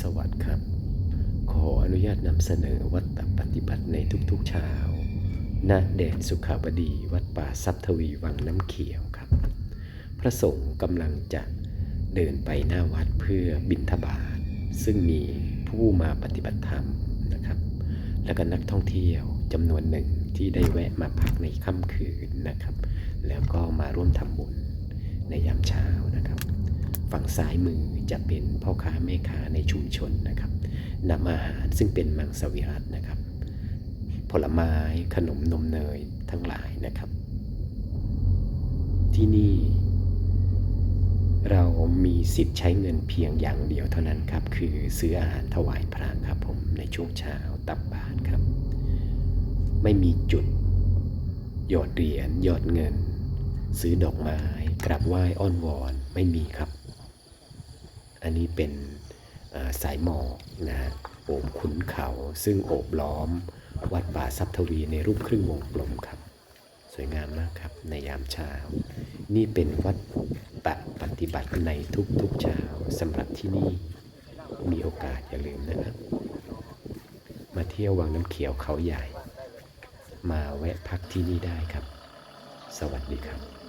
สวัสดิ์ครับ ขออนุญาตนำเสนอวัดปฏิบัติในทุกๆเช้าณแดนสุขาวดีวัดป่าทรัพย์ทวีวังน้ำเขียวครับ พระสงฆ์กำลังจะเดินไปหน้าวัดเพื่อบิณฑบาตซึ่งมีผู้มาปฏิบัติธรรมนะครับ แล้วก็นักท่องเที่ยวจำนวนหนึ่งที่ได้แวะมาพักในค่ำคืนนะครับ แล้วก็มาร่วมทำบุญในยามเช้านะครับ ฝั่งซ้ายมือ จะเป็นพ่อค้าแม่ค้าในชุมชนนะครับนำอาหารซึ่งเป็นมังสวิรัตนะครับ ผลไม้ขนมนมเนยทั้งหลายนะครับ ที่นี่เรามีสิทธิ์ใช้เงินเพียงอย่างเดียวเท่านั้นครับ คือซื้ออาหารถวายพระครับผมในช่วงเช้าตับบาตรครับ ไม่มีจุดหยอดเหรียญหยอดเงิน ซื้อดอกไม้กราบไหว้อ้อนวอนไม่มีครับ อันนี้เป็นสายหมอกนะฮะโอบขุนเขา ซึ่งโอบล้อมวัดป่าทรัพทวีในรูปครึ่งวงกลมครับ สวยงามมากครับในยามเช้า นี่เป็นวัดปะปฏิบัติในทุกๆเช้าสำหรับที่นี่มีโอกาสอย่าลืมนะครับ มาเที่ยววังน้ำเขียวเขาใหญ่ มาแวะพักที่นี่ได้ครับ สวัสดีครับ